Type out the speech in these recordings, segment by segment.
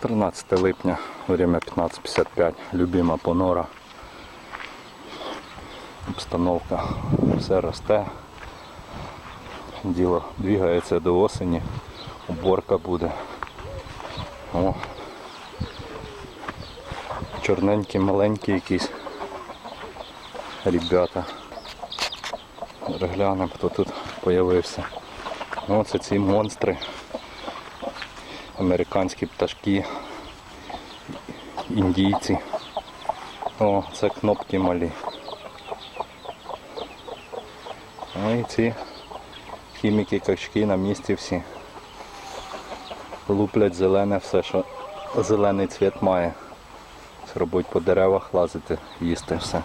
13 липня, время 15.55, любима понора. Обстановка, все росте. Діло двигається до осені, уборка буде. О. Чорненькі, маленькі якісь ребята. Глянемо, хто тут з'явився. Ну, це ці монстри. Американські пташки, індійці. О, це кнопки малі. Ну і ці хіміки качки на місці всі. Луплять зелене все, що зелений цвіт має. Це робить по деревах лазити, їсти все.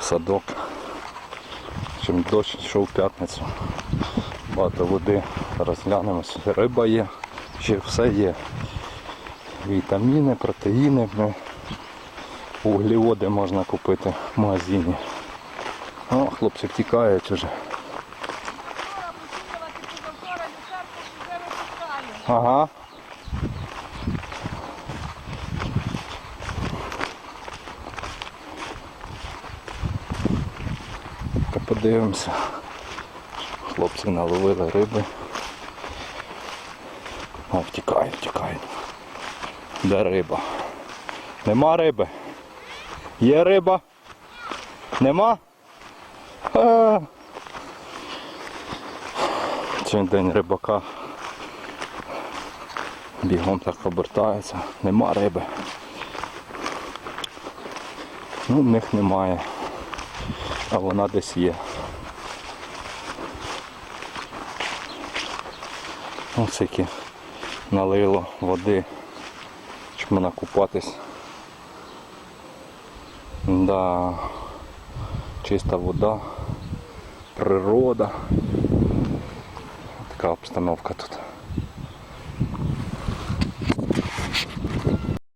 Садок. Чим дощ йшов в п'ятницю. Багато води розглянемось. Риба є, ще все є. Вітаміни, протеїни, вуглеводи можна купити в магазині. О, хлопці втікають уже. Ага. Подивимося. Хлопці наловили риби. О, втікають, втікають. Де риба? Нема риби? Є риба? Нема? А. Сьогодні день рибака. Бігом так обертається. Нема риби. Ну, в них немає. А вона десь є. Ось які налило води, щоб мене купатись. Да. Чиста вода, природа. Така обстановка тут.